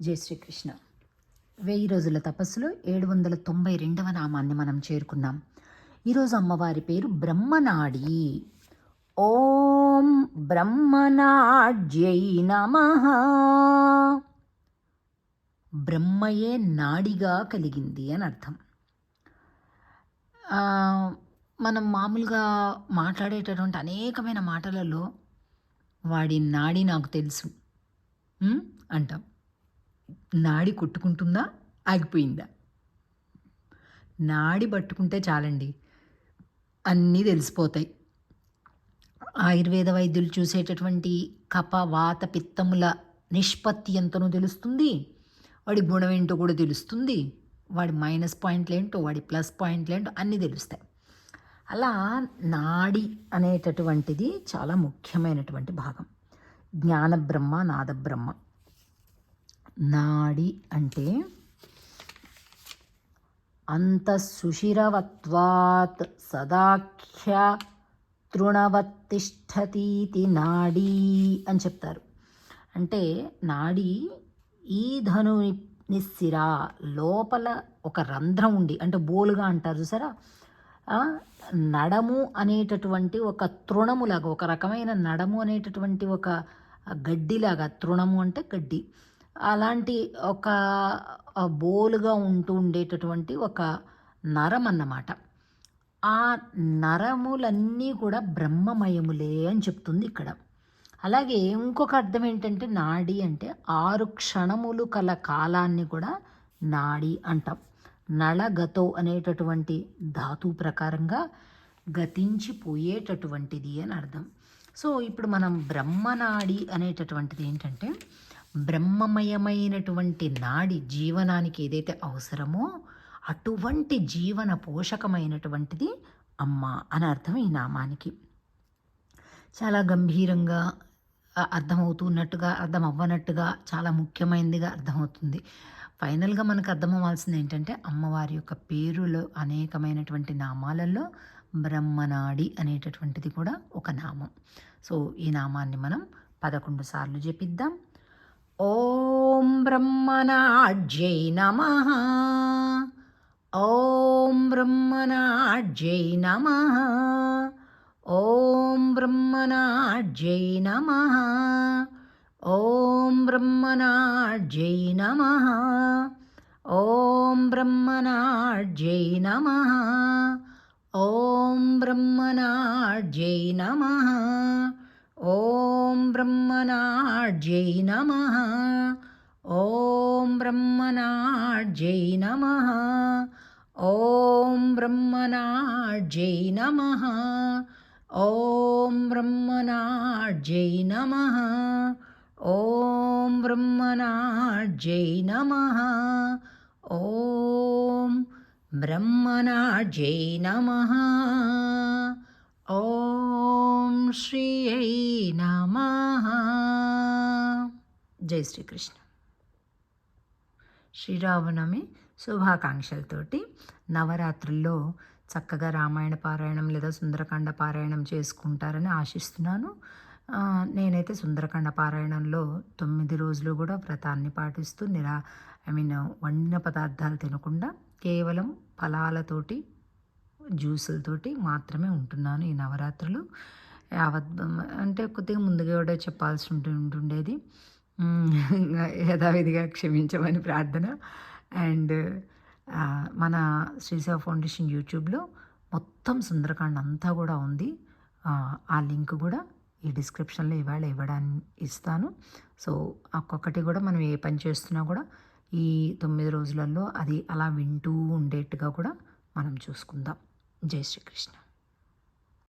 జై శ్రీకృష్ణ వెయ్యి రోజుల తపస్సులో ఏడు వందల తొంభై రెండవ నామాన్ని మనం చేరుకున్నాం. ఈరోజు అమ్మవారి పేరు బ్రహ్మనాడి. ఓం బ్రహ్మనాడ్యై నమ. బ్రహ్మయే నాడిగా కలిగింది అని అర్థం. మనం మామూలుగా మాట్లాడేటటువంటి అనేకమైన మాటలలో వాడి నాడి నాకు తెలుసు. అంటాం. నాడి కొట్టుకుంటుందా? ఆగిపోయిందా? నాడి పట్టుకుంటే చాలండి. అన్నీ తెలిసిపోతాయి. ఆయుర్వేద వైద్యులు చూసేటటువంటి కప వాత పిత్తముల నిష్పత్తి ఎంతనో తెలుస్తుంది. వాడి గుణం ఏంటో కూడా తెలుస్తుంది. వాడి మైనస్ పాయింట్లు ఏంటో వాడి ప్లస్ పాయింట్లు ఏంటో అన్నీ తెలుస్తాయి. అలా నాడి అనేటటువంటిది చాలా ముఖ్యమైనటువంటి భాగం. జ్ఞానబ్రహ్మ నాదబ్రహ్మ. నాద బ్రహ్మ నాడి అంటే అంత సుషిరవత్వాత్ సదాఖ్య తృణవత్తిష్టతీతి నాడీ అని చెప్తారు. అంటే నాడి ఈ ధను నిస్సిరా లోపల ఒక రంధ్రం ఉండి అంటే బోలుగా అంటారు చూసారా? నడము అనేటటువంటి ఒక తృణములాగా ఒక రకమైన నడము అనేటటువంటి ఒక గడ్డిలాగా తృణము అంటే గడ్డి. అలాంటి ఒక బోలుగా ఉంటూ ఉండేటటువంటి ఒక నరం అన్నమాట. ఆ నరములన్నీ కూడా బ్రహ్మమయములే అని చెప్తుంది ఇక్కడ. అలాగే ఇంకొక అర్థం ఏంటంటే నాడి అంటే ఆరు క్షణములు కల కాలాన్ని కూడా నాడి అంటాం. నళగతో అనేటటువంటి ధాతు ప్రకారంగా గతించిపోయేటటువంటిది అని అర్థం. సో ఇప్పుడు మనం బ్రహ్మనాడి అనేటటువంటిది ఏంటంటే బ్రహ్మమయమైనటువంటి నాడి జీవనానికి ఏదైతే అవసరమో అటువంటి జీవన పోషకమైనటువంటిది అమ్మ అని అర్థం ఈ నామానికి. చాలా గంభీరంగా అర్థమవుతున్నట్టుగా అర్థం అవ్వనట్టుగా చాలా ముఖ్యమైనదిగా అర్థమవుతుంది. ఫైనల్గా మనకు అర్థమవ్వాల్సింది ఏంటంటే అమ్మవారి యొక్క పేరులో అనేకమైనటువంటి నామాలలో బ్రహ్మనాడి అనేటటువంటిది కూడా ఒక నామం. సో ఈ నామాన్ని మనం పదకొండు సార్లు జపిద్దాం. ॐ ब्रह्मणाढ्यै नमः। ॐ ब्रह्मणाढ्यै नमः। ॐ ब्रह्मणाढ्यै नमः। ॐ ब्रह्मणाढ्यै नमः। ॐ ब्रह्मणाढ्यै नमः। ॐ ब्रह्मणाढ्यै नमः। ब्रह्मनाड्यै नमः। ॐ ब्रह्मनाड्यै नमः। ॐ ब्रह्मनाड्यै नमः। ॐ ब्रह्मनाड्यै नमः। ॐ ब्रह्मनाड्यै नमः। ॐ ब्रह्मनाड्यै नमः। ॐ श्रियै నమ జై శ్రీకృష్ణ శ్రీరామనవమి శుభాకాంక్షలతోటి నవరాత్రుల్లో చక్కగా రామాయణ పారాయణం లేదా సుందరకాండ పారాయణం చేసుకుంటారని ఆశిస్తున్నాను. నేనైతే సుందరకాండ పారాయణంలో తొమ్మిది రోజులు కూడా వ్రతాన్ని పాటిస్తూ నిరా ఐ మీన్ వండిన పదార్థాలు తినకుండా కేవలం ఫలాలతోటి జ్యూసులతోటి మాత్రమే ఉంటున్నాను ఈ నవరాత్రులు. యావత్ అంటే కొద్దిగా ముందుగా కూడా చెప్పాల్సి ఉంటుండేది. యథావిధిగా క్షమించమని ప్రార్థన. అండ్ మన శ్రీసేవ ఫౌండేషన్ యూట్యూబ్లో మొత్తం సుందరకాండ అంతా కూడా ఉంది. ఆ, ఆ లింక్ కూడా ఈ డిస్క్రిప్షన్లో ఇవాళ ఇవ్వడానికి ఇస్తాను. సో ఒక్కొక్కటి కూడా మనం ఏ పని చేస్తున్నా కూడా ఈ తొమ్మిది రోజులలో అది అలా వింటూ ఉండేట్టుగా కూడా మనం చూసుకుందాం. జై శ్రీకృష్ణ.